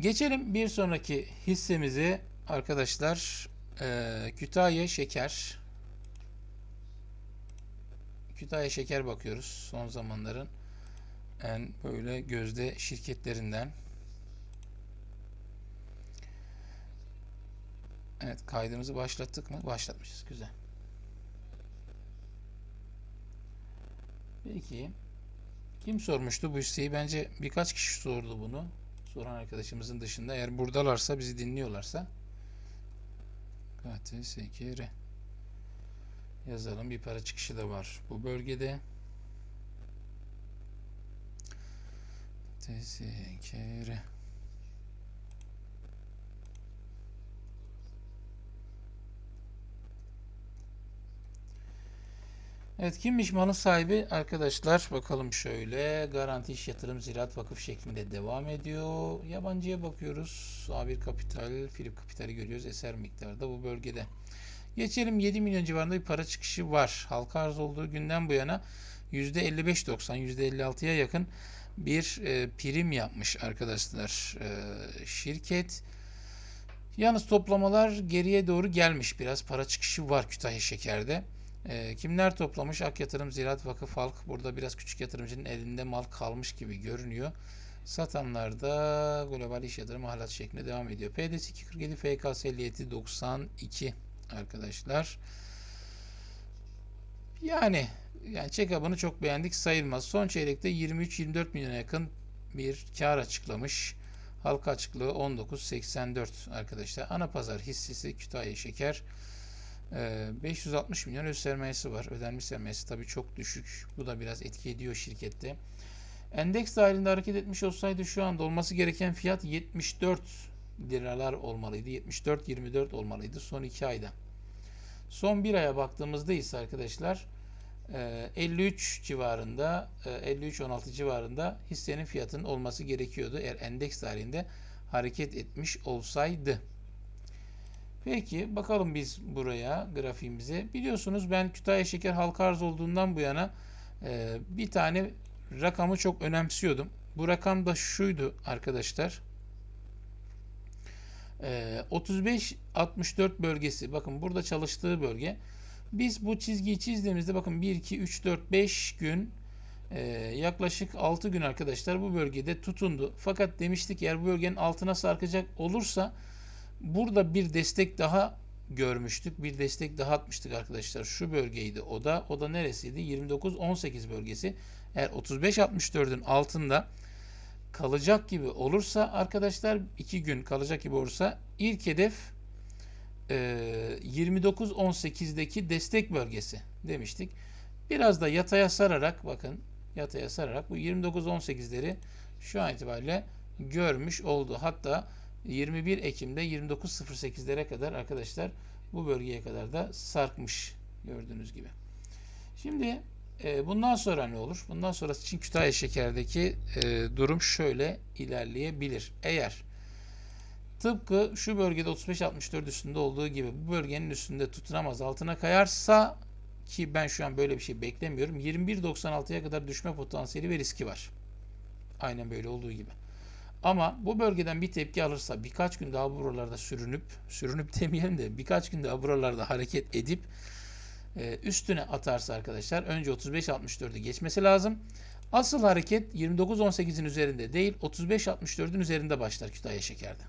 Geçelim bir sonraki hissemizi arkadaşlar. Ee, Kütahya Şeker. Kütahya Şeker bakıyoruz. Son zamanların en böyle gözde şirketlerinden. Evet kaydımızı başlattık mı? Başlatmışız. Güzel. Peki. Kim sormuştu bu hisseyi? Bence birkaç kişi sordu bunu. Soran arkadaşımızın dışında. Eğer buradalarsa, bizi dinliyorlarsa KTSKR yazalım. Bir para çıkışı da var bu bölgede. TSKR Evet kimmiş malın sahibi arkadaşlar bakalım şöyle Garanti İş Yatırım Ziraat Vakıf şeklinde devam ediyor. Yabancıya bakıyoruz. A1 Kapital, Filip Kapital'i görüyoruz. Eser miktarda bu bölgede. Geçelim 7 milyon civarında bir para çıkışı var. Halka arz olduğu günden bu yana %55-90, %56'ya yakın bir e, prim yapmış arkadaşlar e, şirket. Yalnız toplamalar geriye doğru gelmiş. Biraz para çıkışı var Kütahya Şeker'de. E, kimler toplamış? Ak Yatırım, Ziraat Vakıf, Halk. Burada biraz küçük yatırımcının elinde mal kalmış gibi görünüyor. Satanlar da global iş yatırım halat şeklinde devam ediyor. PDS 247, FKS 57 92 arkadaşlar. Yani yani check-up'ını çok beğendik sayılmaz. Son çeyrekte 23-24 milyona yakın bir kar açıklamış. Halka açıklığı 19.84 arkadaşlar. Ana pazar hissesi Kütahya Şeker. Ee, 560 milyon öz sermayesi var. Ödenmiş sermayesi tabii çok düşük. Bu da biraz etki ediyor şirkette. Endeks dahilinde hareket etmiş olsaydı şu anda olması gereken fiyat 74 liralar olmalıydı. 74-24 olmalıydı son 2 ayda. Son bir aya baktığımızda ise arkadaşlar e, 53 civarında e, 53-16 civarında hissenin fiyatının olması gerekiyordu eğer endeks dahilinde hareket etmiş olsaydı. Peki bakalım biz buraya grafiğimize. Biliyorsunuz ben Kütahya Şeker halka arz olduğundan bu yana e, bir tane rakamı çok önemsiyordum. Bu rakam da şuydu arkadaşlar. E, 35-64 bölgesi. Bakın burada çalıştığı bölge. Biz bu çizgiyi çizdiğimizde bakın 1, 2, 3, 4, 5 gün e, yaklaşık 6 gün arkadaşlar bu bölgede tutundu. Fakat demiştik eğer bu bölgenin altına sarkacak olursa Burada bir destek daha görmüştük. Bir destek daha atmıştık arkadaşlar. Şu bölgeydi o da. O da neresiydi? 29-18 bölgesi. Eğer 35-64'ün altında kalacak gibi olursa arkadaşlar 2 gün kalacak gibi olursa ilk hedef e, 29-18'deki destek bölgesi demiştik. Biraz da yataya sararak bakın yataya sararak bu 29-18'leri şu an itibariyle görmüş oldu. Hatta 21 Ekim'de 29.08'lere kadar arkadaşlar bu bölgeye kadar da sarkmış gördüğünüz gibi. Şimdi e, bundan sonra ne olur? Bundan sonra için Kütahya Şeker'deki e, durum şöyle ilerleyebilir. Eğer tıpkı şu bölgede 35-64 üstünde olduğu gibi bu bölgenin üstünde tutunamaz altına kayarsa ki ben şu an böyle bir şey beklemiyorum. 21.96'ya kadar düşme potansiyeli ve riski var. Aynen böyle olduğu gibi. Ama bu bölgeden bir tepki alırsa birkaç gün daha buralarda sürünüp, sürünüp demeyelim de birkaç gün daha buralarda hareket edip e, üstüne atarsa arkadaşlar önce 35-64'ü geçmesi lazım. Asıl hareket 29-18'in üzerinde değil 35-64'ün üzerinde başlar Kütahya Şeker'de.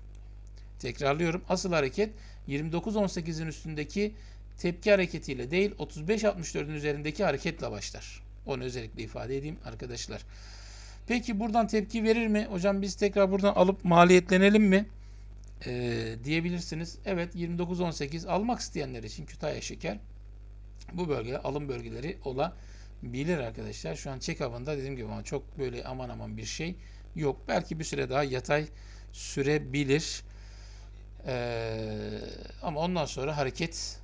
Tekrarlıyorum. Asıl hareket 29-18'in üstündeki tepki hareketiyle değil 35-64'ün üzerindeki hareketle başlar. Onu özellikle ifade edeyim arkadaşlar. Peki buradan tepki verir mi? Hocam biz tekrar buradan alıp maliyetlenelim mi? Ee, diyebilirsiniz. Evet 29-18 almak isteyenler için Kütahya Şeker bu bölge alım bölgeleri olabilir arkadaşlar. Şu an check-up'ında dediğim gibi ama çok böyle aman aman bir şey yok. Belki bir süre daha yatay sürebilir. Ee, ama ondan sonra hareket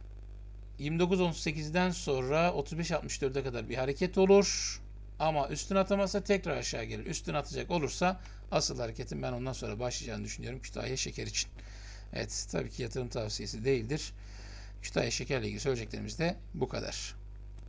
29-18'den sonra 35-64'e kadar bir hareket olur. Ama üstün atamazsa tekrar aşağı gelir. Üstün atacak olursa asıl hareketin ben ondan sonra başlayacağını düşünüyorum Kütahya Şeker için. Evet tabii ki yatırım tavsiyesi değildir. Kütahya Şeker'le ilgili söyleyeceklerimiz de bu kadar.